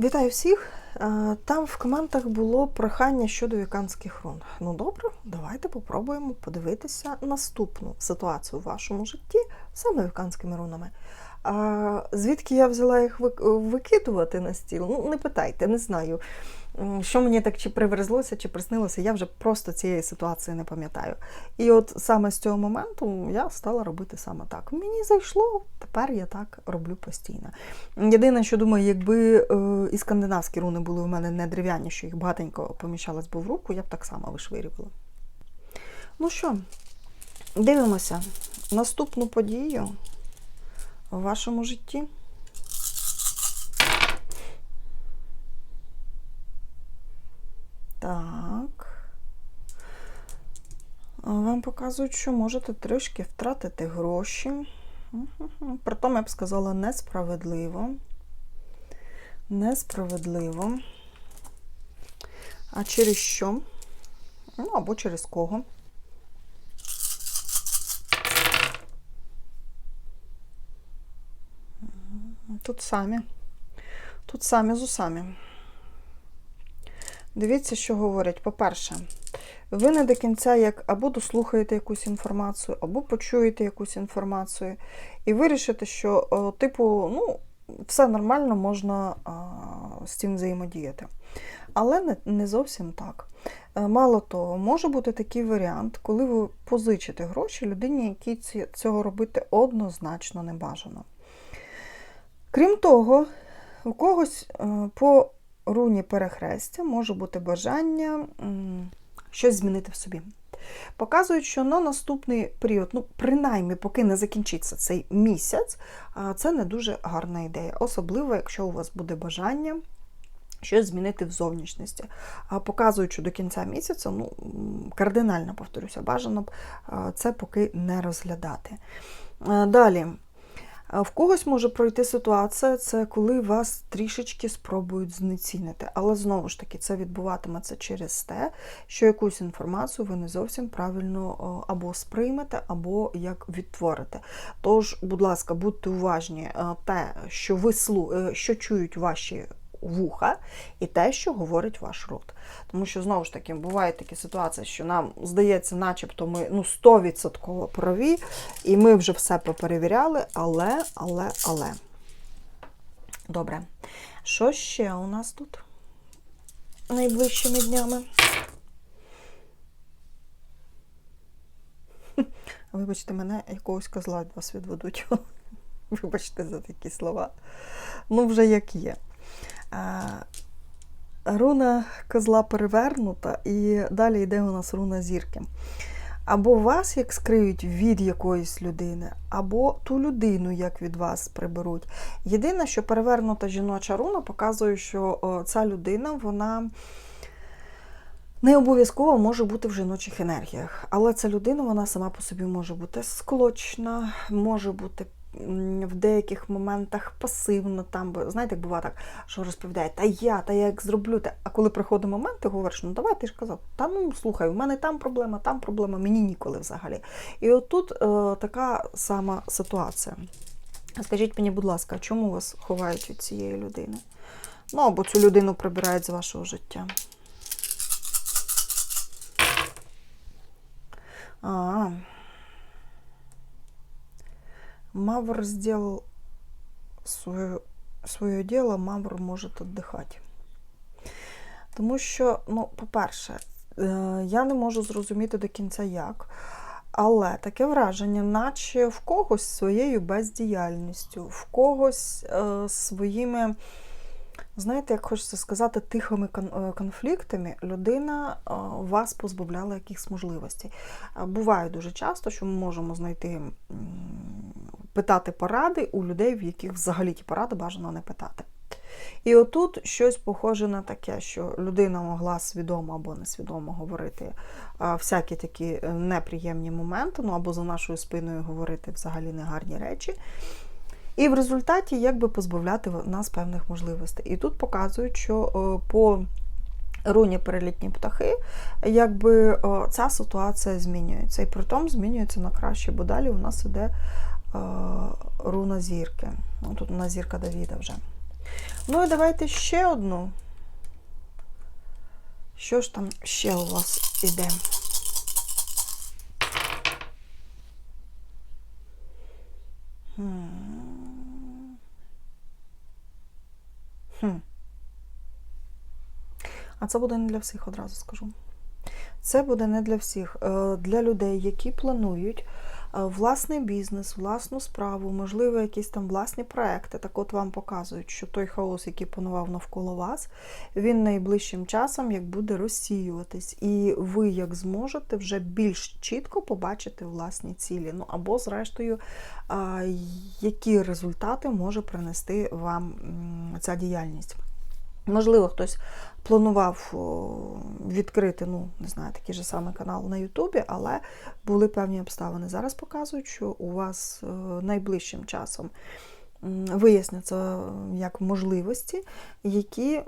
Вітаю всіх! Е, Там в коментах було прохання щодо віканських рун. Ну добре, давайте попробуємо подивитися наступну ситуацію в вашому житті саме віканськими рунами. А звідки я взяла їх викидувати на стіл? Ну, не питайте, не знаю. Що мені так чи приверзлося, чи приснилося, я вже просто цієї ситуації не пам'ятаю. І от саме з цього моменту я стала робити саме так. Мені зайшло, тепер я так роблю постійно. Єдине, що думаю, якби е, і скандинавські руни були у мене не дерев'яні, що їх багатенько поміщалось би в руку, я б так само вишвирювала. Ну що, дивимося наступну подію в вашому житті. Так. Вам показують, що можете трішки втратити гроші. Притом, я б сказала, несправедливо. Несправедливо. А через що? Ну, або через кого. Тут самі. Тут самі з усами. Дивіться, що говорять. По-перше, ви не до кінця як або дослухаєте якусь інформацію, або почуєте якусь інформацію, і вирішите, що, о, типу, ну, все нормально, можна а, з цим взаємодіяти. Але не, не зовсім так. Е, Мало того, може бути такий варіант, коли ви позичите гроші людині, якій цього робити однозначно не бажано. Крім того, у когось е, по руні перехрестя може бути бажання щось змінити в собі. Показують, що на наступний період, ну, принаймні, поки не закінчиться цей місяць, це не дуже гарна ідея. Особливо, якщо у вас буде бажання щось змінити в зовнішності. Показують, що до кінця місяця, ну, кардинально повторюся, бажано б це поки не розглядати. Е, Далі. В когось може пройти ситуація, це коли вас трішечки спробують знецінити. Але знову ж таки, це відбуватиметься через те, що якусь інформацію ви не зовсім правильно або сприймете, або як відтворите. Тож, будь ласка, будьте уважні, е, те, що ви е, що чують ваші вуха, і те, що говорить ваш рот. Тому що, знову ж таки, бувають такі ситуації, що нам здається, начебто ми ну, 100% праві, і ми вже все поперевіряли, але, але, але. Добре. Що ще у нас тут найближчими днями? Вибачте, мене якогось козла від вас відведуть. Вибачте за такі слова. Ну, вже як є. А, Руна козла перевернута, і далі йде у нас руна зірки. Або вас як скриють від якоїсь людини, або ту людину як від вас приберуть. Єдине, що перевернута жіноча руна показує, що ця людина, вона не обов'язково може бути в жіночих енергіях. Але ця людина, вона сама по собі може бути склочна, може бути в деяких моментах пасивна. Там, бо- знаєте, як буває так, що розповідає, та я, та я як зроблю те. А коли приходить момент, ти говориш, ну давай ти ж казав, та ну слухай, у мене там проблема, там проблема, мені ніколи взагалі. І отут е, така сама ситуація. Скажіть мені, будь ласка, чому вас ховають від цієї людини? Ну, або цю людину прибирають з вашого життя. А, Мавр сделал свое, своє діло, Мавр може віддихати. Тому що, ну, по-перше, е, я не можу зрозуміти до кінця як. Але таке враження, наче в когось своєю бездіяльністю, в когось е, своїми, знаєте, як хочеться сказати, тихими е, конфліктами людина е, вас позбавляла якихось можливостей. Е, Буває дуже часто, що ми можемо знайти питати поради у людей, в яких взагалі ті поради бажано не питати. І отут щось похоже на таке, що людина могла свідомо або несвідомо говорити всякі такі неприємні моменти, ну або за нашою спиною говорити взагалі негарні речі. І в результаті якби позбавляти нас певних можливостей. І тут показують, що е, по руні перелітні птахи, якби е, ця ситуація змінюється. І притом змінюється на краще, бо далі у нас іде е, руна зірки. Ну, тут у нас зірка Давіда вже. Ну і давайте ще одну. Що ж там ще у вас іде? Хм. А це буде не для всіх, одразу скажу. Це буде не для всіх. Е, Для людей, які планують власний бізнес, власну справу, можливо, якісь там власні проекти. Так от вам показують, що той хаос, який панував навколо вас, він найближчим часом як буде розсіюватись. І ви, як зможете, вже більш чітко побачити власні цілі. Ну або, зрештою, які результати може принести вам ця діяльність. Можливо, хтось планував відкрити, ну, не знаю, такий же самий канал на Ютубі, але були певні обставини. Зараз показують, що у вас е, найближчим часом виясняться е, як можливості, які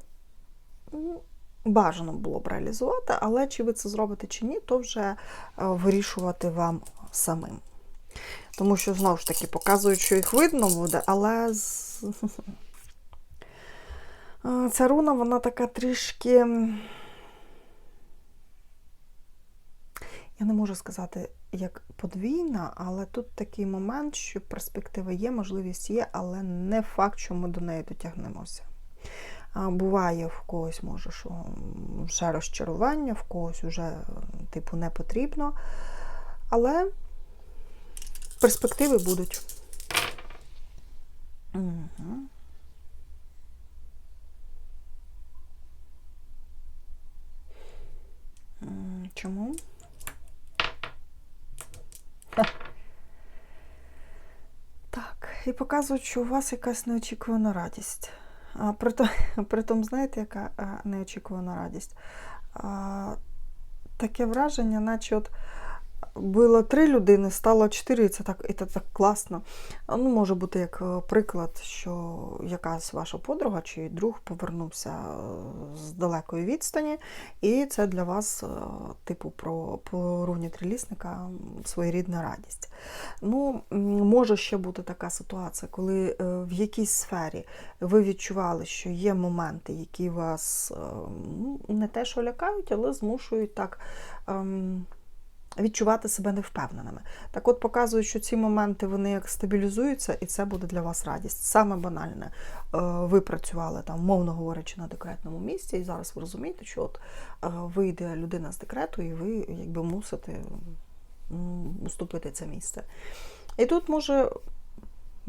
ну, бажано було б реалізувати, але чи ви це зробите чи ні, то вже е, вирішувати вам самим. Тому що, знову ж таки, показують, що їх видно буде, але з... Ця руна, вона така трішки. Я не можу сказати, як подвійна, але тут такий момент, що перспектива є, можливість є, але не факт, що ми до неї дотягнемося. Буває в когось, може, що вже розчарування, в когось вже, типу, не потрібно. Але перспективи будуть. Угу. Чому? Ха. Так, і показують, що у вас якась неочікувана радість. А притом, притом знаєте, яка неочікувана радість? А, таке враження, наче от було три людини, стало чотири, це так, і це так класно. Ну, може бути як е, приклад, що якась ваша подруга чи друг повернувся е, з далекої відстані, і це для вас, е, типу, про, по трилісника своєрідна радість. Ну, може ще бути така ситуація, коли в якійсь сфері ви відчували, що є моменти, які вас не те, що лякають, але змушують так. Відчувати себе невпевненими. Так от показують, що ці моменти вони як стабілізуються, і це буде для вас радість. Саме банальне. Е, Ви працювали там, мовно говорячи, на декретному місці, і зараз ви розумієте, що от е, вийде людина з декрету, і ви якби мусите уступити це місце. І тут може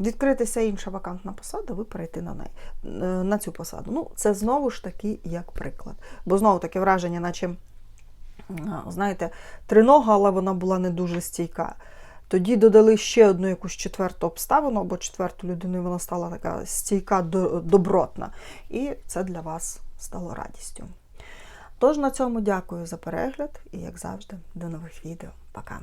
відкритися інша вакантна посада, ви перейти на неї, е, на цю посаду. Ну, це знову ж таки як приклад. Бо знову таке враження, наче знаєте, тринога, але вона була не дуже стійка. Тоді додали ще одну якусь четверту обставину або четверту людину, і вона стала така стійка, добротна. І це для вас стало радістю. Тож на цьому дякую за перегляд і, як завжди, до нових відео. Пока!